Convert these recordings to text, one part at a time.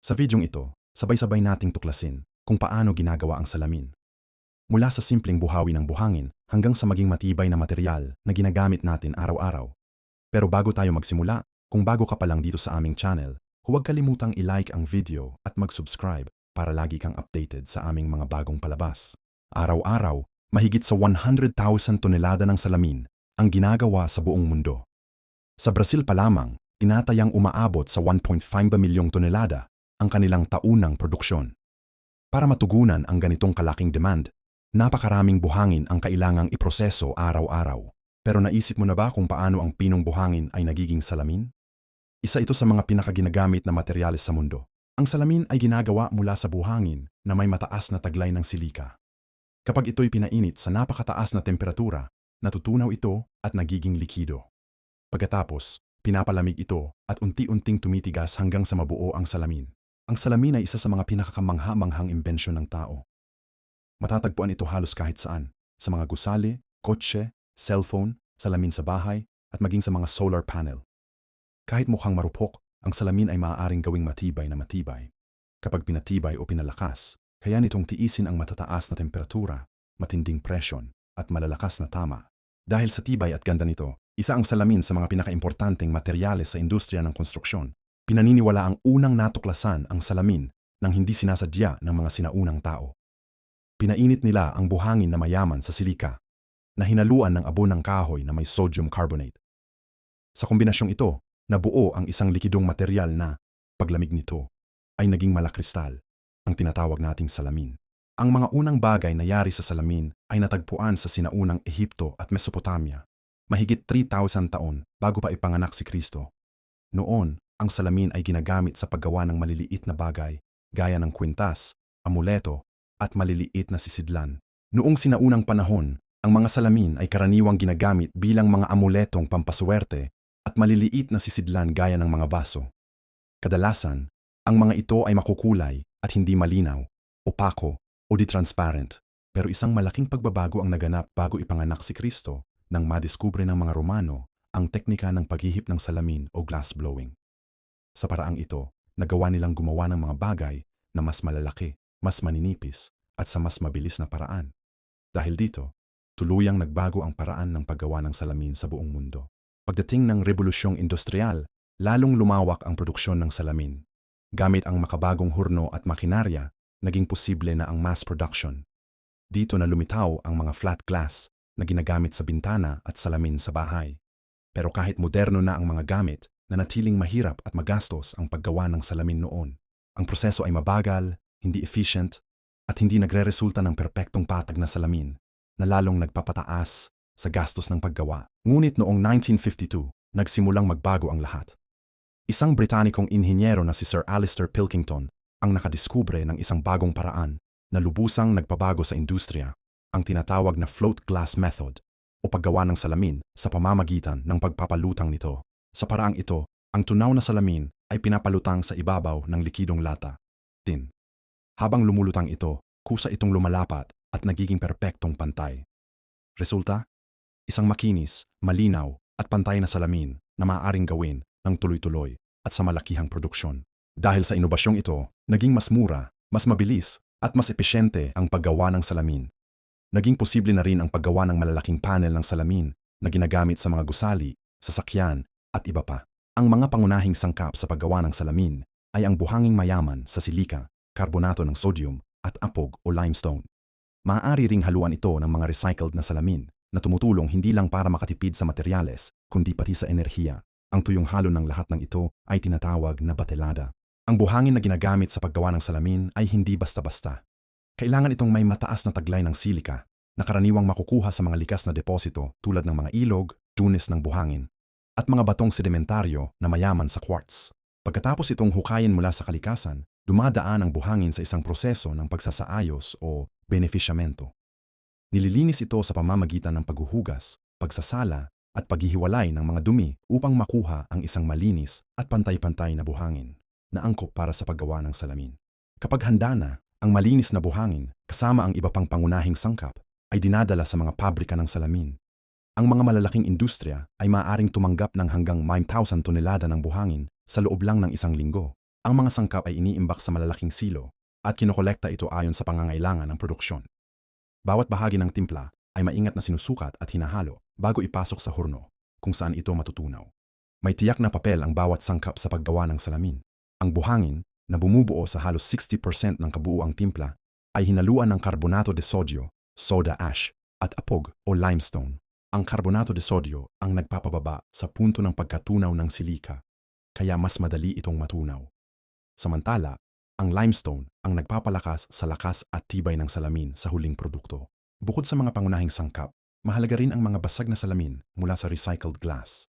Sa videong ito, sabay-sabay nating tuklasin kung paano ginagawa ang salamin. Mula sa simpleng buhawi ng buhangin hanggang sa maging matibay na material na ginagamit natin araw-araw. Pero bago tayo magsimula, kung bago ka pa lang dito sa aming channel, huwag kalimutang i-like ang video at mag-subscribe para lagi kang updated sa aming mga bagong palabas. Araw-araw, mahigit sa 100,000 tonelada ng salamin ang ginagawa sa buong mundo. Sa Brazil pa lamang, tinatayang umaabot sa 1.5 milyong tonelada ang kanilang taunang produksyon. Para matugunan ang ganitong kalaking demand, napakaraming buhangin ang kailangang iproseso araw-araw. Pero naisip mo na ba kung paano ang pinong buhangin ay nagiging salamin? Isa ito sa mga pinakaginagamit na materyales sa mundo. Ang salamin ay ginagawa mula sa buhangin na may mataas na taglay ng silika. Kapag ito'y pinainit sa napakataas na temperatura, natutunaw ito at nagiging likido. Pagkatapos, pinapalamig ito at unti-unting tumitigas hanggang sa mabuo ang salamin. Ang salamin ay isa sa mga pinakakamangha-manghang imbensyon ng tao. Matatagpuan ito halos kahit saan, sa mga gusali, kotse, cellphone, salamin sa bahay, at maging sa mga solar panel. Kahit mukhang marupok, ang salamin ay maaaring gawing matibay na matibay. Kapag pinatibay o pinalakas, kaya nitong tiisin ang matataas na temperatura, matinding presyon, at malalakas na tama. Dahil sa tibay at ganda nito, isa ang salamin sa mga pinakaimportanteng materyales sa industriya ng konstruksyon. Pinaniniwala ang unang natuklasan ang salamin nang hindi sinasadya ng mga sinaunang tao. Pinainit nila ang buhangin na mayaman sa silika na hinaluan ng abo ng kahoy na may sodium carbonate. Sa kombinasyong ito, nabuo ang isang likidong material na, paglamig nito, ay naging malakristal, ang tinatawag nating salamin. Ang mga unang bagay na yari sa salamin ay natagpuan sa sinaunang Ehipto at Mesopotamia, mahigit 3,000 taon bago pa ipanganak si Kristo. Noon, ang salamin ay ginagamit sa paggawa ng maliliit na bagay, gaya ng kwintas, amuleto, at maliliit na sisidlan. Noong sinaunang panahon, ang mga salamin ay karaniwang ginagamit bilang mga amuletong pampaswerte at maliliit na sisidlan gaya ng mga vaso. Kadalasan, ang mga ito ay makukulay at hindi malinaw, opako, o di-transparent. Pero isang malaking pagbabago ang naganap bago ipanganak si Kristo nang madiskubre ng mga Romano ang teknika ng paghihip ng salamin o glass blowing. Sa paraang ito, nagawa nilang gumawa ng mga bagay na mas malalaki, mas maninipis, at sa mas mabilis na paraan. Dahil dito, tuluyang nagbago ang paraan ng paggawa ng salamin sa buong mundo. Pagdating ng rebolusyong industrial, lalong lumawak ang produksyon ng salamin. Gamit ang makabagong hurno at makinarya, naging posible na ang mass production. Dito na lumitaw ang mga flat glass na ginagamit sa bintana at salamin sa bahay. Pero kahit moderno na ang mga gamit, na natiling mahirap at magastos ang paggawa ng salamin noon. Ang proseso ay mabagal, hindi efficient, at hindi nagre-resulta ng perpektong patag na salamin na lalong nagpapataas sa gastos ng paggawa. Ngunit noong 1952, nagsimulang magbago ang lahat. Isang Britanikong inhinyero na si Sir Alistair Pilkington ang nakadiskubre ng isang bagong paraan na lubusang nagpabago sa industriya, ang tinatawag na float glass method o paggawa ng salamin sa pamamagitan ng pagpapalutang nito. Sa paraang ito, ang tunaw na salamin ay pinapalutang sa ibabaw ng likidong lata, tin. Habang lumulutang ito, kusa itong lumalapat at nagiging perpektong pantay. Resulta? Isang makinis, malinaw at pantay na salamin na maaaring gawin ng tuloy-tuloy at sa malakihang produksyon. Dahil sa inobasyong ito, naging mas mura, mas mabilis at mas epesyente ang paggawa ng salamin. Naging posible na rin ang paggawa ng malalaking panel ng salamin na ginagamit sa mga gusali, sasakyan at iba pa. Ang mga pangunahing sangkap sa paggawa ng salamin ay ang buhanging mayaman sa silika, karbonato ng sodium at apog o limestone. Maaari ring haluan ito ng mga recycled na salamin na tumutulong hindi lang para makatipid sa materyales, kundi pati sa enerhiya. Ang tuyong halo ng lahat ng ito ay tinatawag na batelada. Ang buhangin na ginagamit sa paggawa ng salamin ay hindi basta-basta. Kailangan itong may mataas na taglay ng silika na karaniwang makukuha sa mga likas na deposito tulad ng mga ilog, tunis ng buhangin at mga batong sedimentaryo na mayaman sa quartz. Pagkatapos itong hukayin mula sa kalikasan, dumadaan ang buhangin sa isang proseso ng pagsasaayos o benefisyamento. Nililinis ito sa pamamagitan ng paghuhugas, pagsasala, at paghihiwalay ng mga dumi upang makuha ang isang malinis at pantay-pantay na buhangin na angkop para sa paggawa ng salamin. Kapag handa na, ang malinis na buhangin kasama ang iba pang pangunahing sangkap ay dinadala sa mga pabrika ng salamin ang mga malalaking industriya ay maaaring tumanggap ng hanggang 9,000 tonelada ng buhangin sa loob lang ng isang linggo. Ang mga sangkap ay iniimbak sa malalaking silo at kinokolekta ito ayon sa pangangailangan ng produksyon. Bawat bahagi ng timpla ay maingat na sinusukat at hinahalo bago ipasok sa hurno kung saan ito matutunaw. May tiyak na papel ang bawat sangkap sa paggawa ng salamin. Ang buhangin, na bumubuo sa halos 60% ng kabuuang timpla, ay hinaluan ng karbonato de sodio, soda ash, at apog o limestone. Ang karbonato de sodio ang nagpapababa sa punto ng pagkatunaw ng silika, kaya mas madali itong matunaw. Samantala, ang limestone ang nagpapalakas sa lakas at tibay ng salamin sa huling produkto. Bukod sa mga pangunahing sangkap, mahalaga rin ang mga basag na salamin mula sa recycled glass.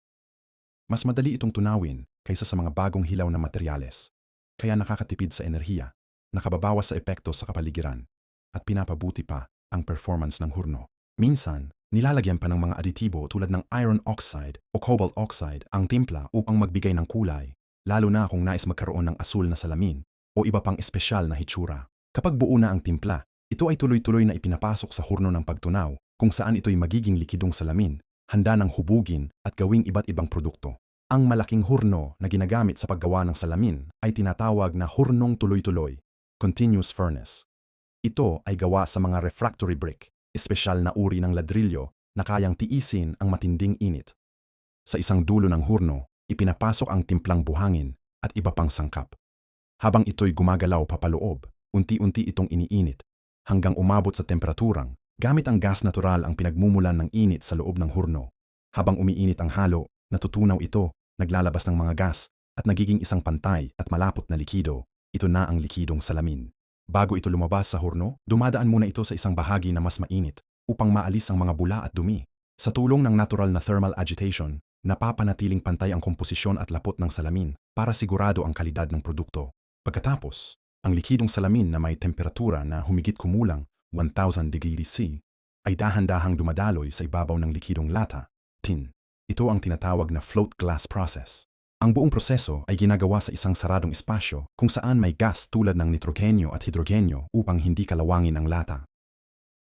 Mas madali itong tunawin kaysa sa mga bagong hilaw na materyales, kaya nakakatipid sa enerhiya, nakababawas sa epekto sa kapaligiran, at pinapabuti pa ang performance ng hurno. Minsan, nilalagyan pa ng mga aditibo tulad ng iron oxide o cobalt oxide ang timpla upang magbigay ng kulay, lalo na kung nais magkaroon ng asul na salamin o iba pang espesyal na hitsura. Kapag buo na ang timpla, ito ay tuloy-tuloy na ipinapasok sa hurno ng pagtunaw kung saan ito'y magiging likidong salamin, handa ng hubugin at gawing iba't ibang produkto. Ang malaking hurno na ginagamit sa paggawa ng salamin ay tinatawag na hurnong tuloy-tuloy, continuous furnace. Ito ay gawa sa mga refractory brick, espesyal na uri ng ladrilyo na kayang tiisin ang matinding init. Sa isang dulo ng hurno, ipinapasok ang timplang buhangin at iba pang sangkap. Habang ito'y gumagalaw papaloob, unti-unti itong iniinit hanggang umabot sa temperaturang gamit ang gas natural ang pinagmumulan ng init sa loob ng hurno. Habang umiinit ang halo, natutunaw ito naglalabas ng mga gas at nagiging isang pantay at malapot na likido. Ito na ang likidong salamin. Bago ito lumabas sa hurno, dumadaan muna ito sa isang bahagi na mas mainit upang maalis ang mga bula at dumi. Sa tulong ng natural na thermal agitation, napapanatiling pantay ang komposisyon at lapot ng salamin para sigurado ang kalidad ng produkto. Pagkatapos, ang likidong salamin na may temperatura na humigit kumulang 1000 degrees C ay dahan-dahang dumadaloy sa ibabaw ng likidong lata, tin. Ito ang tinatawag na float glass process. Ang buong proseso ay ginagawa sa isang saradong espasyo kung saan may gas tulad ng nitrogenyo at hidrogenyo upang hindi kalawangin ang lata.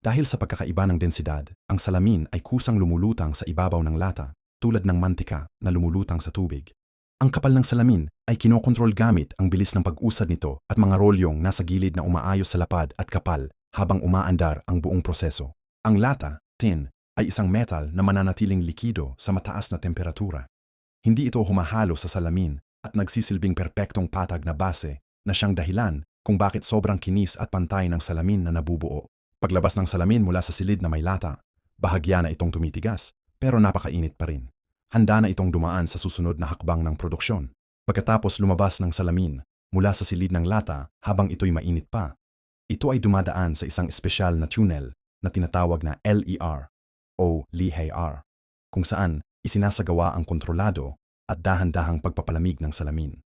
Dahil sa pagkakaiba ng densidad, ang salamin ay kusang lumulutang sa ibabaw ng lata tulad ng mantika na lumulutang sa tubig. Ang kapal ng salamin ay kinokontrol gamit ang bilis ng pag-usad nito at mga rolyong nasa gilid na umaayos sa lapad at kapal habang umaandar ang buong proseso. Ang lata, tin, ay isang metal na mananatiling likido sa mataas na temperatura. Hindi ito humahalo sa salamin at nagsisilbing perpektong patag na base na siyang dahilan kung bakit sobrang kinis at pantay ng salamin na nabubuo. Paglabas ng salamin mula sa silid na may lata, bahagya na itong tumitigas, pero napakainit pa rin. Handa na itong dumaan sa susunod na hakbang ng produksyon. Pagkatapos lumabas ng salamin mula sa silid ng lata habang ito'y mainit pa, ito ay dumadaan sa isang espesyal na tunnel na tinatawag na LER o LEHR, kung saan isinasagawa ang kontrolado at dahan-dahang pagpapalamig ng salamin.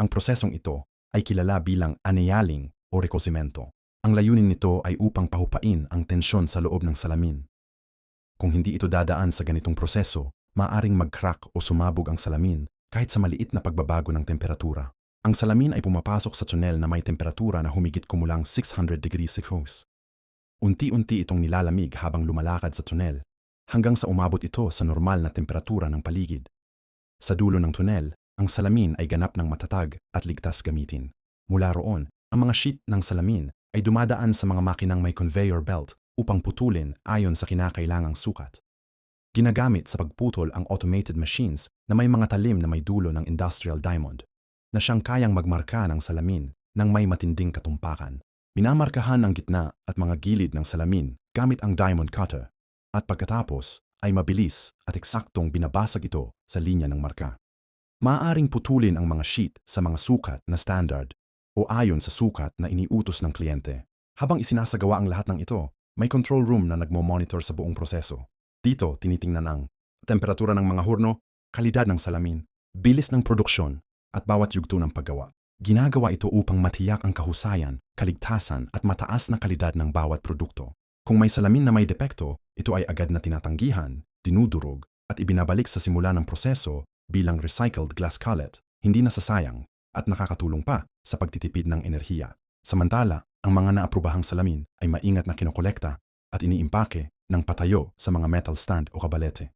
Ang prosesong ito ay kilala bilang aneyaling o rekosimento. Ang layunin nito ay upang pahupain ang tensyon sa loob ng salamin. Kung hindi ito dadaan sa ganitong proseso, maaring mag-crack o sumabog ang salamin kahit sa maliit na pagbabago ng temperatura. Ang salamin ay pumapasok sa tunnel na may temperatura na humigit kumulang 600 degrees Celsius. Unti-unti itong nilalamig habang lumalakad sa tunel, hanggang sa umabot ito sa normal na temperatura ng paligid. Sa dulo ng tunel, ang salamin ay ganap ng matatag at ligtas gamitin. Mula roon, ang mga sheet ng salamin ay dumadaan sa mga makinang may conveyor belt upang putulin ayon sa kinakailangang sukat. Ginagamit sa pagputol ang automated machines na may mga talim na may dulo ng industrial diamond, na siyang kayang magmarka ng salamin ng may matinding katumpakan. Minamarkahan ang gitna at mga gilid ng salamin gamit ang diamond cutter at pagkatapos ay mabilis at eksaktong binabasag ito sa linya ng marka. Maaaring putulin ang mga sheet sa mga sukat na standard o ayon sa sukat na iniutos ng kliyente. Habang isinasagawa ang lahat ng ito, may control room na nagmo-monitor sa buong proseso. Dito, tinitingnan ang temperatura ng mga hurno, kalidad ng salamin, bilis ng produksyon, at bawat yugto ng paggawa. Ginagawa ito upang matiyak ang kahusayan, kaligtasan at mataas na kalidad ng bawat produkto. Kung may salamin na may depekto, ito ay agad na tinatanggihan, dinudurog at ibinabalik sa simula ng proseso bilang recycled glass cullet, hindi nasasayang at nakakatulong pa sa pagtitipid ng enerhiya. Samantala, ang mga naaprubahang salamin ay maingat na kinokolekta at iniimpake ng patayo sa mga metal stand o kabalete.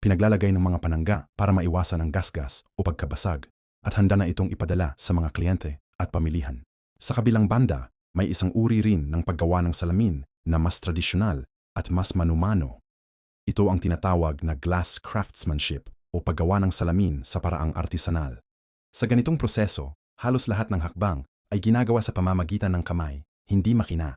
Pinaglalagay ng mga panangga para maiwasan ang gasgas o pagkabasag at handa na itong ipadala sa mga kliyente at pamilihan. Sa kabilang banda, may isang uri rin ng paggawa ng salamin na mas tradisyonal at mas manumano. Ito ang tinatawag na glass craftsmanship o paggawa ng salamin sa paraang artisanal. Sa ganitong proseso, halos lahat ng hakbang ay ginagawa sa pamamagitan ng kamay, hindi makina.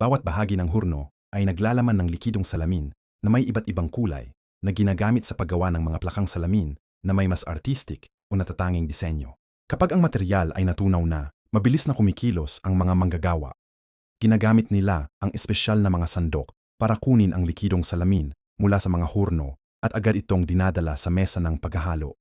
Bawat bahagi ng hurno ay naglalaman ng likidong salamin na may iba't ibang kulay na ginagamit sa paggawa ng mga plakang salamin na may mas artistic o natatanging disenyo. Kapag ang material ay natunaw na, mabilis na kumikilos ang mga manggagawa. Ginagamit nila ang espesyal na mga sandok para kunin ang likidong salamin mula sa mga hurno at agad itong dinadala sa mesa ng paghahalo.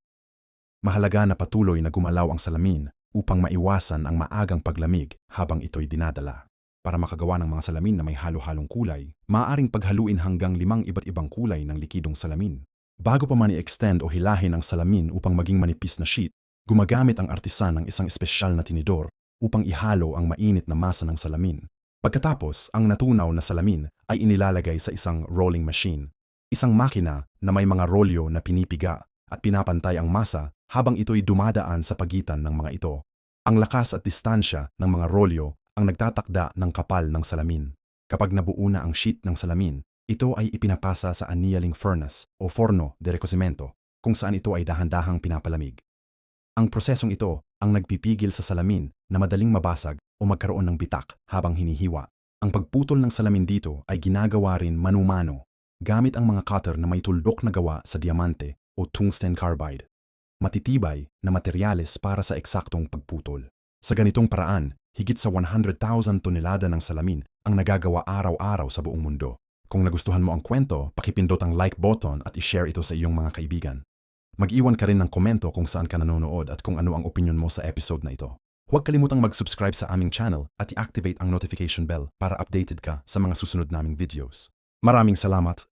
Mahalaga na patuloy na gumalaw ang salamin upang maiwasan ang maagang paglamig habang ito'y dinadala. Para makagawa ng mga salamin na may halo-halong kulay, maaaring paghaluin hanggang limang iba't ibang kulay ng likidong salamin. Bago pa man i-extend o hilahin ang salamin upang maging manipis na sheet, gumagamit ang artisan ng isang espesyal na tinidor upang ihalo ang mainit na masa ng salamin. Pagkatapos, ang natunaw na salamin ay inilalagay sa isang rolling machine, isang makina na may mga rolyo na pinipiga at pinapantay ang masa habang ito'y dumadaan sa pagitan ng mga ito. Ang lakas at distansya ng mga rolyo ang nagtatakda ng kapal ng salamin. Kapag nabuo na ang sheet ng salamin, ito ay ipinapasa sa annealing furnace o forno de recocimiento kung saan ito ay dahan-dahang pinapalamig. Ang prosesong ito ang nagpipigil sa salamin na madaling mabasag o magkaroon ng bitak habang hinihiwa. Ang pagputol ng salamin dito ay ginagawa rin manumano gamit ang mga cutter na may tuldok na gawa sa diamante o tungsten carbide. Matitibay na materyales para sa eksaktong pagputol. Sa ganitong paraan, higit sa 100,000 tonelada ng salamin ang nagagawa araw-araw sa buong mundo. Kung nagustuhan mo ang kwento, pakipindot ang like button at i-share ito sa iyong mga kaibigan. Mag-iwan ka rin ng komento kung saan ka nanonood at kung ano ang opinion mo sa episode na ito. Huwag kalimutang mag-subscribe sa aming channel at i-activate ang notification bell para updated ka sa mga susunod naming videos. Maraming salamat